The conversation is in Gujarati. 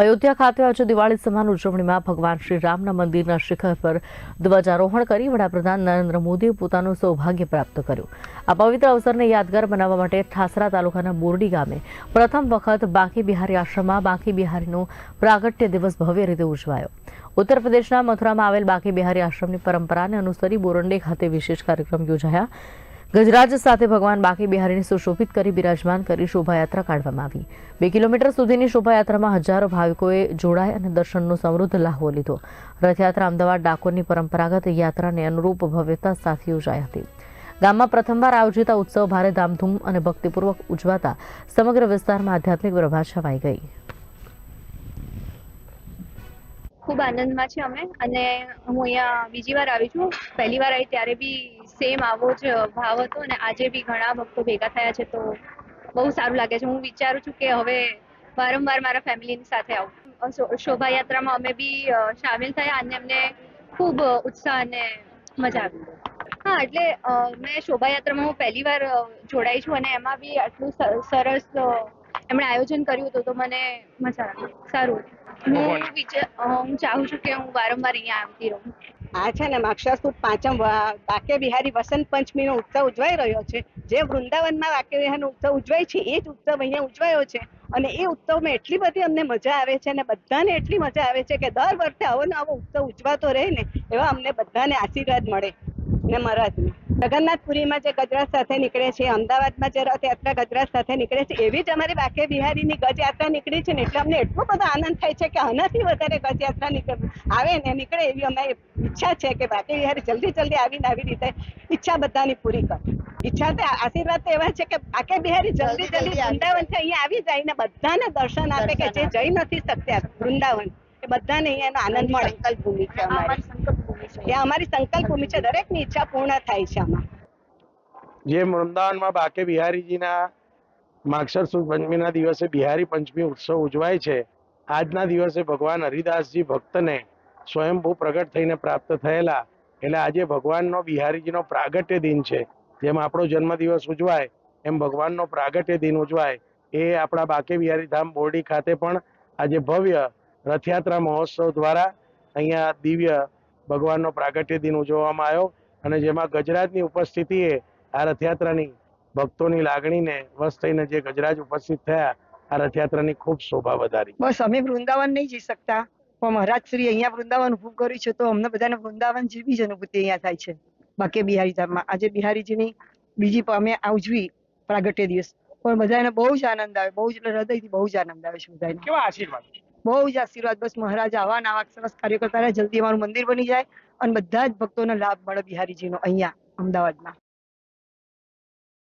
અયોધ્યા ખાતે આજે દિવાળી સમાન ઉજવણીમાં ભગવાન શ્રી રામના મંદિરના શિખર પર ધ્વજારોહણ કરી વડાપ્રધાન નરેન્દ્ર મોદીએ પોતાનું સૌભાગ્ય પ્રાપ્ત કર્યું. આ પવિત્ર અવસરને યાદગાર બનાવવા માટે ઠાસરા તાલુકાના બોરડી ગામે પ્રથમ વખત બાકી બિહારી આશ્રમમાં બાકી બિહારીનો પ્રાગટ્ય દિવસ ભવ્ય રીતે ઉજવાયો. ઉત્તર પ્રદેશના મથુરામાં આવેલ બાકી બિહારી આશ્રમની પરંપરાને અનુસરી બોરંડે ખાતે વિશેષ કાર્યક્રમ યોજાયા. ગજરાજ સાથે ભગવાન બાકી બિહારીને સુશોભિત કરી બિરાજમાન કરી શોભાયાત્રા કાઢવામાં આવી. બે કિલોમીટર સુધીની શોભાયાત્રામાં હજારો ભાવિકોએ જોડાય અને દર્શનનો સમૃદ્ધ લાહવો લીધો. રથયાત્રા અમદાવાદ ડાકોરની પરંપરાગત યાત્રાને અનુરૂપ ભવ્યતા સાથે યોજાઈ હતી. ગામમાં પ્રથમવાર આયોજિત ઉત્સવ ભારે ધામધૂમ અને ભક્તિપૂર્વક ઉજવાતા સમગ્ર વિસ્તારમાં આધ્યાત્મિક પ્રભા છવાઈ ગઈ. ખૂબ આનંદમાં છે અમે અને હું અહીંયા બીજી વાર આવી છું. પહેલી વાર આવી, ત્યારે બી સેમ આવો જ ભાવ હતો અને આજે બી ઘણા ભક્તો ભેગા થયા છે તો બહુ સારું લાગે છે. હું વિચારું છું કે હવે વારંવાર મારા ફેમિલીની સાથે આવું. શોભાયાત્રામાં અમે બી સામેલ થયા અને અમને ખૂબ ઉત્સાહ અને મજા આવી. હા એટલે મેં શોભાયાત્રામાં હું પહેલી વાર જોડાઈ છું અને એમાં બી આટલું સરસ એમણે આયોજન કર્યું હતું તો મને મજા આવી. સારું. હું વિચાર હું ચાહું છું કે હું વારંવાર અહીંયા આવતી રહું. આ છે ને માક્ષર પાંચમ વાક્ય બિહારી વસંત પંચમીનો ઉત્સવ ઉજવાઈ રહ્યો છે. જે વૃંદાવનમાં વાક્ય વિહારનો ઉત્સવ ઉજવાય છે, એ જ ઉત્સવ અહીંયા ઉજવાયો છે. અને એ ઉત્સવમાં એટલી બધી અમને મજા આવે છે અને બધાને એટલી મજા આવે છે કે દર વર્ષે આવો ને આવો ઉત્સવ ઉજવાતો રહે ને, એવા અમને બધાને આશીર્વાદ મળે. ને મહારાજને જગન્નાથપુરીમાં જે ગજરાત સાથે નીકળે છે અમદાવાદમાં જે રથયાત્રા ગજરાત સાથે નીકળે છે એવી જ અમારી બાકે બિહારીની ગજયાત્રા નીકળી છે ને એટલે અમને એટલો બધો આનંદ થાય છે કે આનાથી વધારે ગજયાત્રા નીકળ આવે ને નીકળે એવી અમારી ઈચ્છા છે કે બાકે બિહારી જલ્દી જલ્દી આવીને આવી રીતે ઈચ્છા બધાની પૂરી કરે. ઈચ્છા તો આશીર્વાદ તો એવા છે કે બાકે બિહારી જલ્દી જલ્દી વૃંદાવનથી અહીંયા આવી જાય ને બધાને દર્શન આપે કે જે જઈ નથી શકતા વૃંદાવન એ બધાને અહીંયા એનો આનંદ મળે. સંકલ્પ ભૂમિ છે અમારી એ અમારી સંકલ્પ ભૂમિ છે. દરેકની ઈચ્છા પૂર્ણ થાય છે આમાં. જે વૃંદાવનમાં બાકે બિહારીજીના માક્ષર સુદ પંચમીના દિવસે બિહારી પંચમી ઉત્સવ ઉજવાય છે, આજના દિવસે ભગવાન હરિદાસજી ભક્તને સ્વયંભૂ પ્રગટ થઈને પ્રાપ્ત થયેલા. એટલે આજે ભગવાનનો બિહારીજીનો પ્રાગટ્ય દિન છે. જેમ આપણો જન્મદિવસ ઉજવાય, એમ ભગવાનનો પ્રાગટ્ય દિન ઉજવાય. એ આપણા બાકે બિહારી ધામ બોરડી ખાતે પણ આજે ભવ્ય રથયાત્રા મહોત્સવ દ્વારા અહીંયા દિવ્ય ભગવાનનો પ્રાગટ્ય દિન ઉજવવામાં આવ્યો અને જેમાં ગજરાજની ઉપસ્થિતિએ આ રથયાત્રાની ભક્તોની લાગણીને વશ થઈને જે ગજરાજ ઉપસ્થિત થયા આ રથયાત્રાની ખૂબ શોભા વધારી. બસ અમે વૃંદાવન નહીં જઈ શકતા. પણ મહારાજ શ્રી અહીંયા વૃંદાવન ઉભું કર્યું છે તો અમને બધાને વૃંદાવન જેવી જ અનુભૂતિ અહીંયા થાય છે. બાકી બિહારી ધામમાં આજે બિહારીજીની બીજી અમે આ ઉજવી પ્રાગટ્ય દિવસ. પણ બધાને બહુ જ આનંદ આવે બહુ જ એટલે હૃદયથી બહુ જ આનંદ આવે છે બધાને. કેવા આશીર્વાદ બહુ જ આશીર્વાદ. બસ મહારાજ આવા નાવા સરસ કાર્ય કરતા રહે. જલ્દી અમારું મંદિર બની જાય અને બધા જ ભક્તોને લાભ મળે બિહારીજીનો અહીંયા, અમદાવાદમાં.